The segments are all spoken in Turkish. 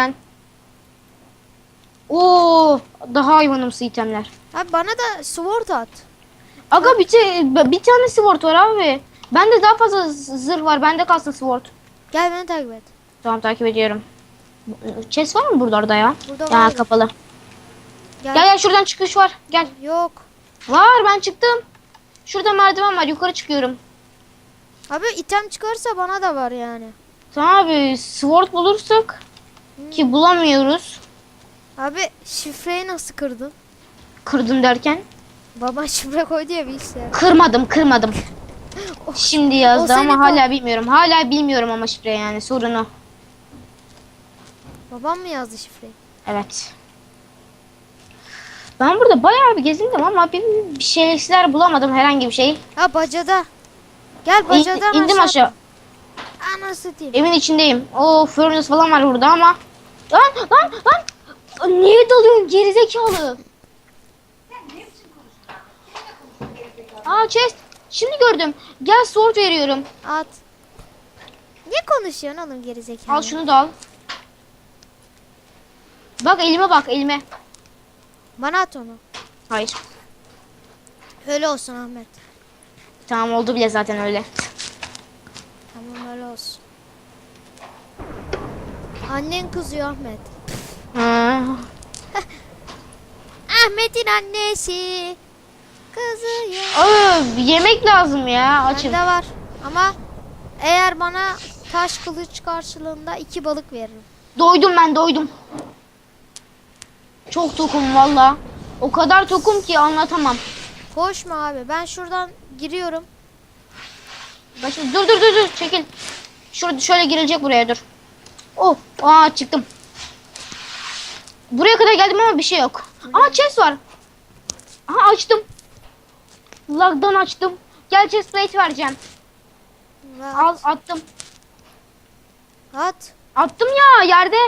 ben. Oo, daha hayvanımsı itemler. Abi bana da sword at. Aga bir, te- bir tane sword var abi. Bende daha fazla zırh var. Bende kalsın sword. Gel beni takip et. Tamam takip ediyorum. Chest var mı buralarda ya? Burada Ya var. kapalı. Gel. Gel gel şuradan çıkış var. Gel. Yok. Var ben çıktım. Şurada merdiven var. Yukarı çıkıyorum. Abi item çıkarsa bana da var yani. Tamam abi sword bulursak. Ki bulamıyoruz. Abi şifreyi nasıl kırdın? Kırdım derken. Baba şifre koydu ya bilgisayara. Kırmadım kırmadım. Şimdi yazdı O ama hala bilmiyorum. Hala bilmiyorum ama şifre yani sorunu. Babam mı yazdı şifreyi? Evet. Ben burada bayağı bir gezindim ama bir, bir şeyler bulamadım herhangi bir şey. Ha bacada. Gel İn, bacadan indim aşağı. Anası satayım. Evin içindeyim. O furnace falan var burada ama. Lan lan lan. Niye dalıyorsun gerizekalı? Aa chest. Şimdi gördüm. Gel sword veriyorum. At. Ne konuşuyorsun oğlum gerizekalı? Al şunu da al. Bak elime bak elime. Bana at onu. Hayır. Öyle olsun Ahmet. Tamam oldu bile zaten öyle. Olsun. Annen kızıyor Ahmet. Ahmet'in annesi kızıyor. Aa, yemek lazım ya. Açım. Bende var. Ama eğer bana taş kılıç karşılığında iki balık veririm. Doydum ben doydum. Çok tokum valla. O kadar tokum ki anlatamam. Koşma abi. Ben şuradan giriyorum. Başım dur dur dur dur çekil. Şurada şöyle girilecek buraya dur. Oh, aa çıktım. Buraya kadar geldim ama bir şey yok. Aa chest var. Aha açtım. Lag'dan açtım. Gel chest plate vereceğim. Ve Al attım. At. Attım ya yerde.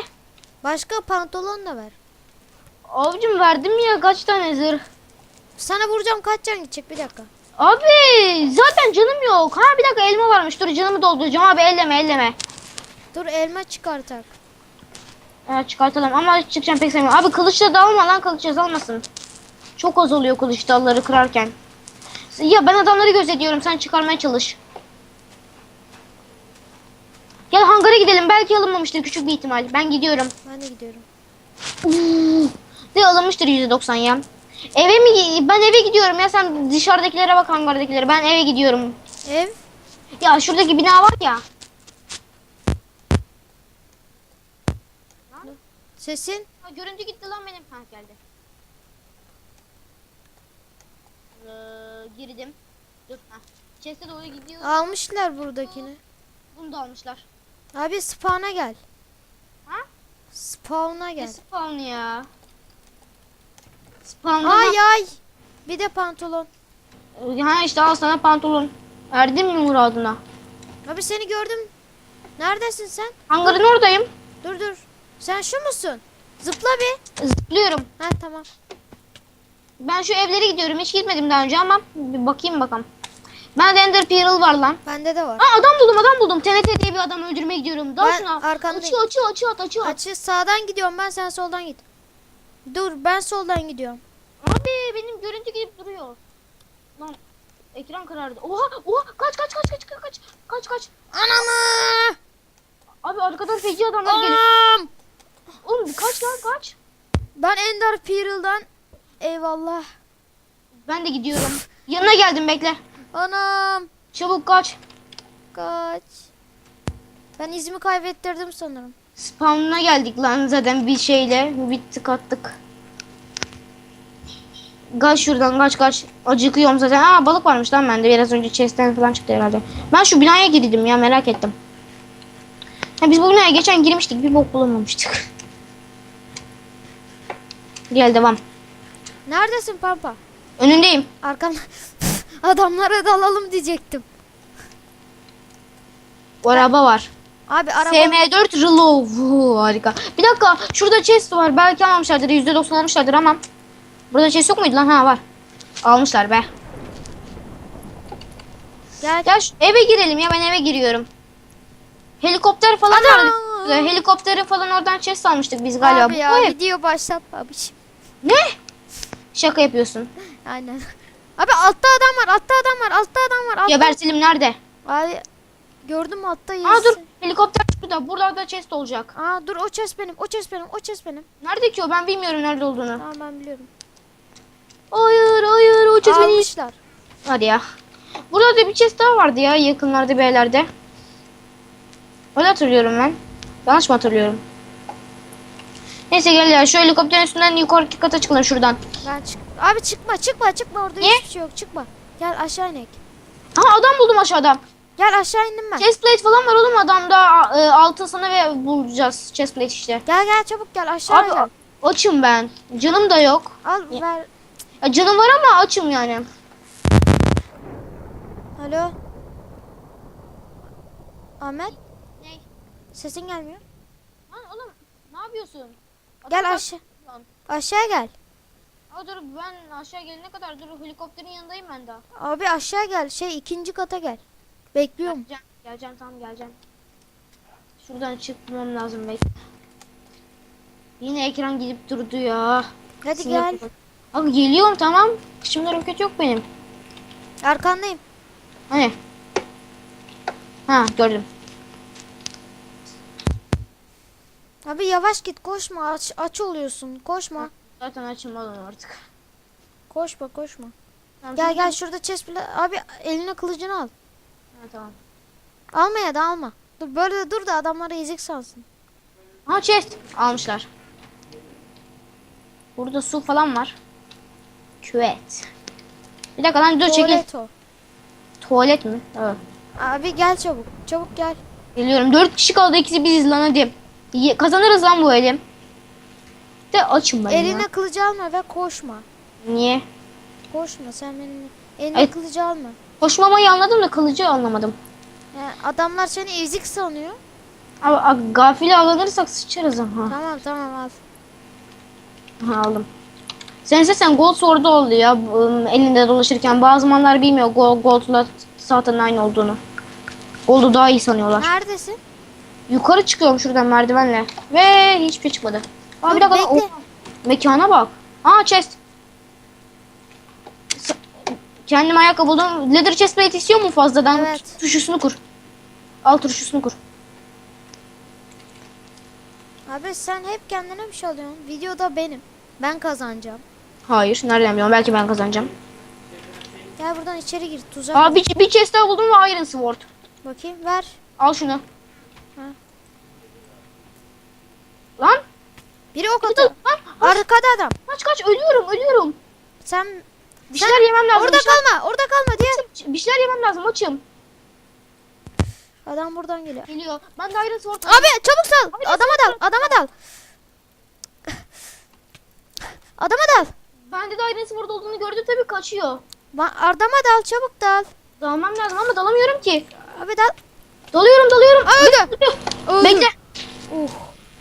Başka pantolon da ver. Abicim verdim ya kaç tane zırh. Sana vuracağım kaç can gidecek bir dakika. Abi zaten canım yok. Ha bir dakika elma varmış. Dur canımı dolduracağım abi elleme elleme. Dur elma çıkartak. Evet çıkartalım ama çıkacağım pek sevmiyorum. Abi kılıçla dalma lan kılıç azalmasın. Çok az oluyor kılıç dalları kırarken. Ya ben adamları gözetiyorum sen çıkarmaya çalış. Gel hangara gidelim belki alınmamıştır küçük bir ihtimal. Ben gidiyorum. Ben de gidiyorum. Uuu, De alınmıştır %90 ya. Eve mi ben eve gidiyorum ya sen dışarıdakilere bak hangardakilere. Ben eve gidiyorum. Ev. Ya şuradaki bina var ya. Sesin. Ha, görüntü gitti lan benim. Ha geldi. Ee, girdim. Dur. Ha. Chest'e doğru gidiyor. Almışlar buradakini. Bunu da almışlar. Abi spawn'a gel. Ha? Spawn'a Ne gel. spawn ya? Spawn'da Ay ay. Bir de pantolon. Ha işte al sana pantolon. Erdin mi muradına? Abi seni gördüm. Neredesin sen? Hangarın oradayım. Dur dur. Sen şu musun? Zıpla bir. Zıplıyorum. Ha tamam. Ben şu evlere gidiyorum. Hiç gitmedim daha önce ama bir bakayım bakalım. Ben de Ender Pearl var lan. Bende de var. Aa adam buldum adam buldum. TNT diye bir adam öldürmeye gidiyorum. Dal Ben şuna. Açıyor açıyor açıyor at açıyor. Açı sağdan gidiyorum ben sen soldan git. Dur ben soldan gidiyorum. Abi benim görüntü gidip duruyor. Lan ekran karardı. Oha oha kaç kaç kaç kaç kaç kaç kaç kaç. Ananı! Abi arkadan feci adamlar geliyor. Anam! Oğlum bir kaç lan kaç. Ben Ender Pearl'dan eyvallah. Ben de gidiyorum. Yanına geldim bekle. Anam! Çabuk kaç. Kaç. Ben izimi kaybettirdim sanırım. Spawn'una geldik lan zaten bir şeyle. Bittik attık. Kaç şuradan kaç kaç. Acıkıyorum zaten. Aa balık varmış lan bende. Biraz önce chest'ten falan çıktı herhalde. Ben şu binaya girdim ya merak ettim. Ha, biz bu binaya geçen girmiştik. Bir bok bulamamıştık. Gel devam. Neredesin Pampa? Önündeyim. Arkamda adamlara dalalım diyecektim. O araba var. Abi araba SM4 Reload. Vuu, harika. Bir dakika. Şurada chest var. Belki almamışlardır. %90 almışlardır ama. Burada chest yok muydu lan? Ha var. Almışlar be. gel. Şu eve girelim ya ben eve giriyorum. Helikopter falan Adam! var. Ee, Helikopteri falan oradan chest almıştık biz galiba. Abi ya Bu ev- video başlat abiciğim. Ne? Şaka yapıyorsun. Aynen. Abi altta adam var, altta adam var, altta adam var. Altta. Ya Berselim nerede? Abi gördün mü altta Aa yazısı. dur helikopter burada. Buralarda chest olacak. Aa dur o chest benim, o chest benim, o chest benim. Nerede ki o? Ben bilmiyorum nerede olduğunu. Tamam ben biliyorum. Hayır hayır o chest beni Almışlar. Hadi ya. Burada da bir chest daha vardı ya yakınlarda bir yerlerde. Öyle hatırlıyorum ben. Yanlış mı hatırlıyorum? Neyse gel ya şu helikopterin üstünden yukarıki kata çıkalım şuradan. Ben çık. Abi çıkma, çıkma, çıkma orada Niye? hiçbir şey yok. Çıkma. Gel aşağı inek. Aha adam buldum aşağıda. Gel aşağı indim ben. Chest plate falan var oğlum adamda. E, altın sana ve bulacağız chest plate işte. Gel gel çabuk gel aşağı Abi gel. açım ben. Canım da yok. Al ver. Ya, canım var ama açım yani. Alo. Ahmet Ne? sesin gelmiyor. Lan oğlum ne yapıyorsun? Gel aşağı. Aşağı gel. Aa, dur ben aşağı gelene kadar dur helikopterin yanındayım ben daha. Abi aşağı gel. Şey ikinci kata gel. Bekliyorum. Geleceğim, geleceğim tamam geleceğim. Şuradan çıkmam lazım belki. Yine ekran gidip durdu ya. Hadi Sinir gel. kapat- Abi geliyorum tamam. Kışımda roket yok benim. Arkandayım. Hani? Ha gördüm. Abi yavaş git koşma aç aç oluyorsun koşma Zaten açım oğlum artık. koşma koşma Tamam, gel gel şurada chest bile abi eline kılıcını al Ha, tamam. alma ya da alma dur böyle dur da adamlara ezik sansın Ha chest almışlar. Burada su falan var. Küvet. Bir dakika lan dur çekil. Tuvalet o. Tuvalet mi? Evet. abi gel çabuk çabuk gel Geliyorum. Dört kişi kaldı. ikisi biziz lan hadi. Kazanırız lan bu elim. De açım ben eline ya. kılıcı alma ve koşma Niye? koşma sen benim eline Ay- kılıcı alma Koşmamayı anladım da kılıcı anlamadım. Yani adamlar seni ezik sanıyor Abi, abi gafile avlanırsak sıçarız ha. tamam tamam al Ha aldım. Sen sen gold sword'u oldu ya elinde dolaşırken. Bazı manlar bilmiyor gold, gold'la zaten aynı olduğunu. Gold'u daha iyi sanıyorlar. neredesin Yukarı çıkıyorum şuradan merdivenle. Ve hiçbir şey çıkmadı. Aa, bir Dur, dakika. bekle. o- mekana bak. Aa chest. S- Kendim ayakkabı buldum. Leather chest plate istiyor mu fazladan? Evet. Turşusunu kur. Al turşusunu kur. abi sen hep kendine bir şey alıyorsun videoda benim ben kazanacağım Hayır. Nereden biliyorum? Belki ben kazanacağım. gel buradan içeri gir tuzak Aa bir, bir chest daha buldum ve iron sword. bakayım ver Al şunu. Ha. Lan. biri ok atıyor Lan. arkada adam Kaç kaç ölüyorum ölüyorum. sen Bir şeyler yemem lazım. Orada bir şeyler, kalma, orada kalma diye. bir şeyler yemem lazım açım. Adam buradan geliyor. Geliyor. Ben de iron sword. Abi çabuk sal. Abi, Adama dal, adama dal. Adama dal. Bende de iron sword olduğunu gördü tabii kaçıyor. Ba- Adama dal, çabuk dal. Dalmam lazım ama dalamıyorum ki. Abi dal. Dalıyorum dalıyorum. Öldü. Öldü. Bekle. Uh.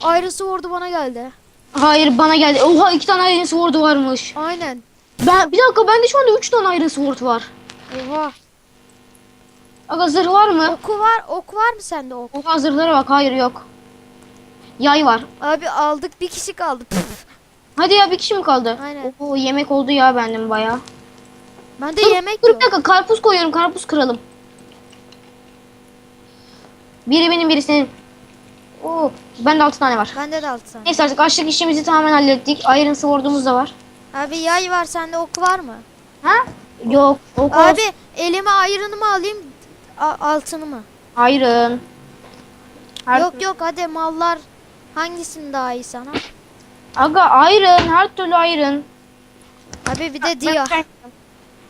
Ayrısı vurdu bana geldi. Hayır bana geldi. Oha iki tane iron sword varmış. Aynen. Ben bir dakika bende şu anda üç tane iron sword var. Oha. Aga zırh var mı? Oku var, ok var mı sende ok? Oha zırhlara bak. Hayır yok. Yay var. Abi aldık bir kişi kaldı. Püf. Hadi ya bir kişi mi kaldı? Aynen. Oo yemek oldu ya bendim baya. Bende Dur, yemek dur bir dakika karpuz koyuyorum karpuz kıralım. Biri benim biri senin. Oo, bende altı tane var. Bende de altı tane. Neyse artık açlık işimizi tamamen hallettik. Iron sword'umuz da var. Abi yay var sende ok var mı? Ha? Yok. Ok Abi elime ayrını mı alayım a- altını mı? Iron. Her Yok yok hadi mallar hangisinin daha iyi sana? Aga iron. Her türlü iron. Abi bir de diyor.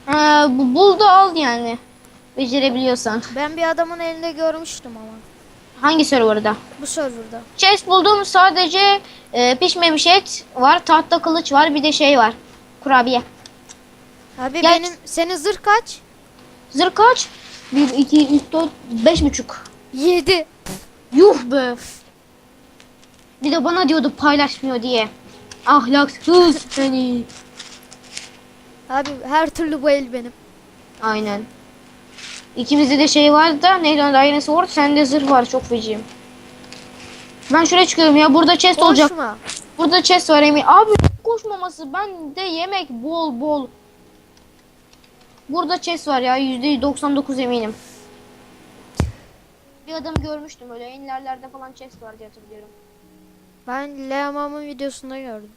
Ee, bu bul da al yani. Becerebiliyorsan. Ben bir adamın elinde görmüştüm ama. Hangi serverda? Bu serverda. Chest buldum sadece e, pişmemiş et var. Tahta kılıç var. Bir de şey var. Kurabiye. Abi Gel. benim senin zırh kaç? Zırh kaç? 1, 2, 3, 4, 5 buçuk. 7. Yuh be. Bir de bana diyordu paylaşmıyor diye. Ahlaksız seni. Abi her türlü bu el benim. Aynen. İkimizde de şey var da neydi onda aynısı var. Sende zırh var çok feciyim. Ben şuraya çıkıyorum ya. Burada chest olacak. Koşma. Burada chest var emin. Abi koşmaması. Ben de yemek bol bol. Burada chest var ya. %99 eminim. Bir adam görmüştüm öyle. Enlerlerde falan chest var diye hatırlıyorum. Ben Leamam'ın videosunda gördüm.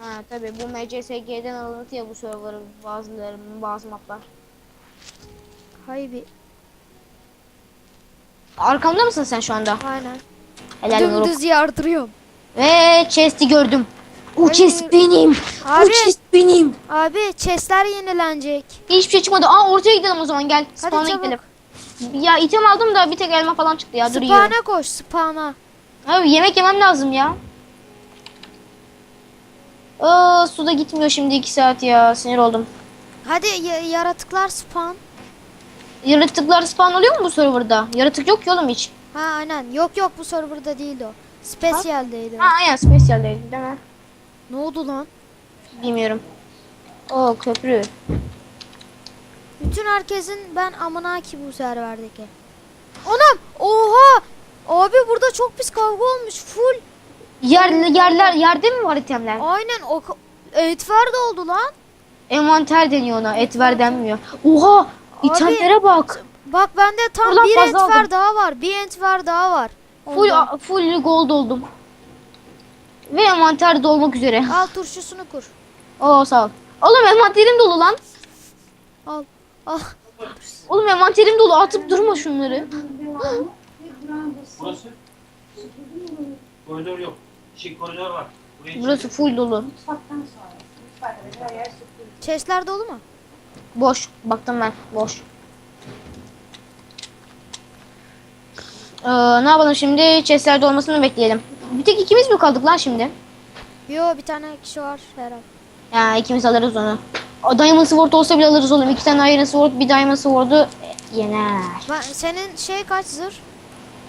Ha tabi bu MCSG'den alıntı ya bu server'ın bazılarının bazı maplar. Hay bir. Arkamda mısın sen şu anda? Aynen. Helal. Dümdüz yardırıyorum. Ve chest'i gördüm. O chest benim. Abi. O chest benim. Abi chestler yenilenecek. Hiçbir şey çıkmadı. Aa ortaya gidelim o zaman gel. Hadi Spawn'a çabuk. gidelim. Ya item aldım da bir tek elma falan çıktı ya. Dur yiyorum. Spawn'a koş spawn'a. Abi yemek yemem lazım ya. Aa suda gitmiyor şimdi 2 saat ya. Sinir oldum. Hadi ya- yaratıklar spawn. Yaratıklar spawn oluyor mu bu serverda? Yaratık yok ki oğlum hiç. Ha aynen. Yok yok bu serverda değil o. Special'deydi. Ha aynen special'deydi değil mi? Ne oldu lan? Bilmiyorum. O köprü. Bütün herkesin ben amına ki bu serverdeki. Anam! Oha! Abi burada çok pis kavga olmuş. Full. Yer, yerler, yerde mi var itemler? Aynen o etfer de oldu lan. Envanter deniyor ona. Etver denmiyor. Oha! İtemlere bak. Bak bende tam Buradan bir fazla etfer aldım. daha var. Bir etfer daha var. Full, Ondan. full gold oldum. Ve envanter dolmak üzere. Al turşusunu kur. Oo sağ ol. Oğlum envanterim dolu lan. Al. Al. Oğlum envanterim dolu. Atıp durma şunları. Burası? Koridor yok. Şey koridor var. Buraya Burası full dolu. Chestler dolu mu? Boş. Baktım ben. Boş. Ee, ne yapalım şimdi? Chestlerde olmasını bekleyelim. Bir tek ikimiz mi kaldık lan şimdi? Yo bir tane kişi var herhalde. Ya ikimiz alırız onu. O Diamond Sword olsa bile alırız oğlum. İki tane Iron Sword, bir Diamond Sword'u yener. Ben, senin şey kaç zırh?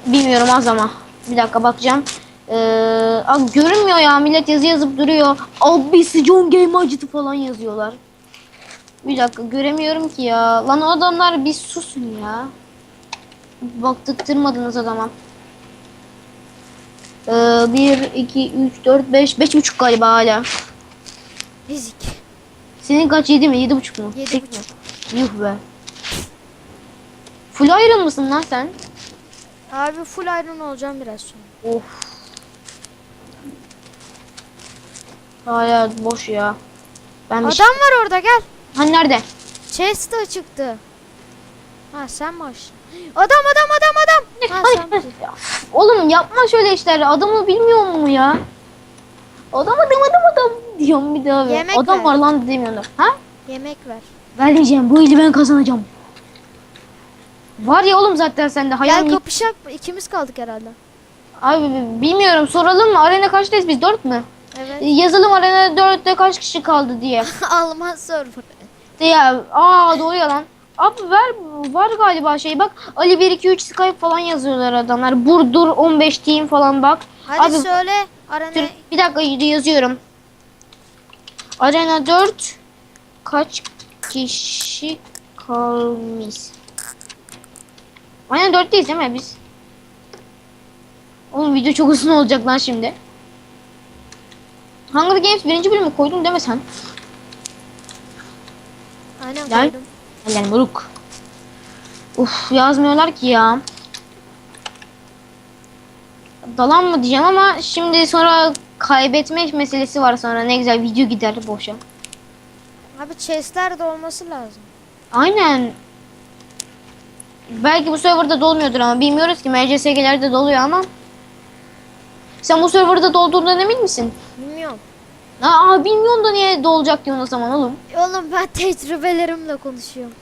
Bilmiyorum az ama. Bir dakika bakacağım. Ee, abi görünmüyor ya. Millet yazı yazıp duruyor. Abisi John Game acıtı falan yazıyorlar. Bir dakika göremiyorum ki ya. Lan o adamlar bir susun ya. Baktıktırmadınız adama. Ee, 1, 2, 3, 4, 5, 5.5 galiba hala. Fizik. Senin kaç 7 mi? 7.5 mu? Yedi mi? Yuh be. Full Iron mısın lan sen? Abi full iron olacağım biraz sonra. Of. Hala boş ya. Ben bir Adam şey... var orada gel. Hani nerede? Chest çıktı. Ha sen mi açtın? Adam adam adam adam. Ha sen misin? Oğlum yapma şöyle işler. Adamı bilmiyor mu ya? Adam adam adam adam diyorum bir daha. Yemek adam ver. var lan demiyorlar. Ha? Yemek ver. Vermeyeceğim. Bu eli ben kazanacağım. Var ya oğlum zaten sende hayal Gel kapışak. İkimiz kaldık herhalde. Abi bilmiyorum soralım mı? Arena kaçtayız biz? 4 mü? Evet. Yazalım arena 4'te kaç kişi kaldı diye. Alman server. Ya aa doğru ya lan. Abi ver var galiba şey bak Ali 1 2 3 Skype falan yazıyorlar adamlar. Burdur 15 team falan bak. Hadi Abi, söyle. Arena Dur, bir dakika yazıyorum. Arena 4 kaç kişi kalmış? Arena 4'teyiz değil mi biz? Oğlum video çok uzun olacak lan şimdi. Hunger Games birinci bölümü koydun deme sen. Aynen Gel. koydum. Helal moruk. Uf yazmıyorlar ki ya. Dalan mı diyeceğim ama şimdi sonra kaybetme meselesi var sonra ne güzel video gider boşa. Abi chestler de olması lazım. Aynen. Belki bu serverda dolmuyordur ama bilmiyoruz ki MCSG'lerde doluyor ama. Sen bu serverda dolduğundan emin misin? Bilmiyorum. Aa bilmiyorsun da niye dolacak diyorsun o zaman oğlum. Oğlum ben tecrübelerimle konuşuyorum.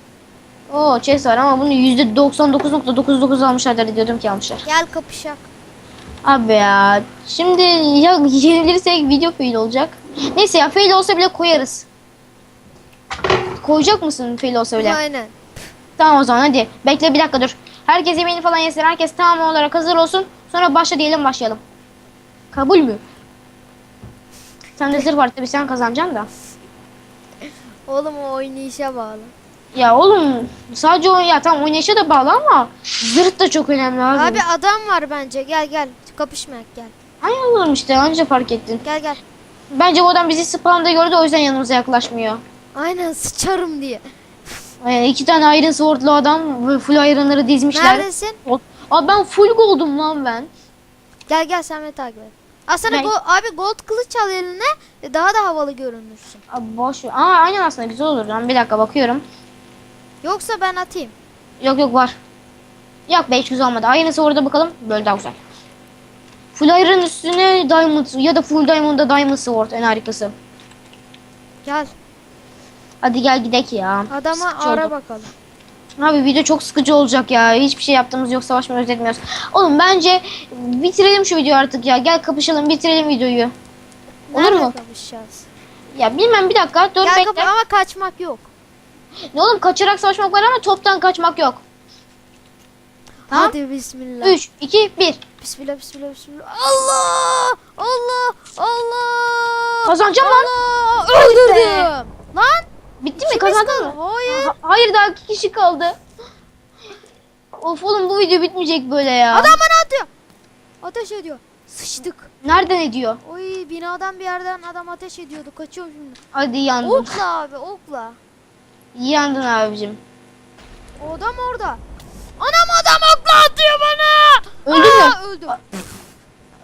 Oo chest var ama bunu %99.99 almışlar diyordum ki almışlar. Gel kapışak. Abi ya şimdi ya yenilirsek video fail olacak. Neyse ya fail olsa bile koyarız. Koyacak mısın fail olsa bile? Aynen. Tamam o zaman hadi. Bekle bir dakika dur. Herkes yemeğini falan yesin. Herkes tamam olarak hazır olsun. Sonra başla diyelim başlayalım. Kabul mü? Sen de zırh var tabii sen kazanacaksın da. Oğlum o oynayışa bağlı. Ya oğlum sadece o ya tam oynayışa da bağlı ama zırh da çok önemli abi. Abi adam var bence. Gel gel. Kapışmayak gel. Aynı oğlum işte anca fark ettin. Gel gel. Bence bu adam bizi spawn'da gördü o yüzden yanımıza yaklaşmıyor. Aynen sıçarım diye. Yani iki tane Iron Sword'lu adam ve full Iron'ları dizmişler. Neredesin? Abi ben full gold'um lan ben. Gel gel sen beni takip et. Aslında go- abi gold kılıç al eline e, daha da havalı görünürsün. Abi boş ver. Aa aynen aslında güzel olur lan. Bir dakika bakıyorum. Yoksa ben atayım. Yok yok var. Yok 500 olmadı. Iron Sword'a bakalım. Böyle daha güzel. Full Iron üstüne Diamond ya da Full Diamond'da Diamond Sword en harikası. Gel Hadi gel gidek ya. adama Sıkıcı ara oldu. bakalım. Abi video çok sıkıcı olacak ya. Hiçbir şey yaptığımız yok. Savaşmıyoruz etmiyoruz. Oğlum bence bitirelim şu videoyu artık ya. Gel kapışalım bitirelim videoyu. Olur Nerede mu? kapışacağız? Ya bilmem bir dakika. Dur Gel bekle. kapı ama kaçmak yok. Ne oğlum kaçarak savaşmak var ama toptan kaçmak yok. Tamam. Hadi bismillah. 3, 2, 1. Bismillah bismillah bismillah. Allah! Allah! Allah! Kazanacağım lan. Allah! Öldürdüm. Lan! Bitti mi? Kazandın mı? Hayır. Ha- hayır daha iki kişi kaldı. Of oğlum bu video bitmeyecek böyle ya. Adam bana atıyor. Ateş ediyor. Sıçtık. Nereden ediyor? Oy binadan bir yerden adam ateş ediyordu. Kaçıyorum şimdi. Hadi yandın. Okla abi okla. Yandın abicim. O adam orada. Anam adam okla atıyor bana. Öldü mü? Aa, Öldü.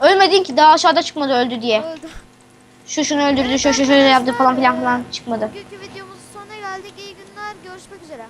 Ölmedin ki daha aşağıda çıkmadı öldü diye. Öldü. Şu şunu öldürdü, şu şu şöyle yaptı falan filan falan çıkmadı. Bugünkü videomuzun Görüşmek üzere.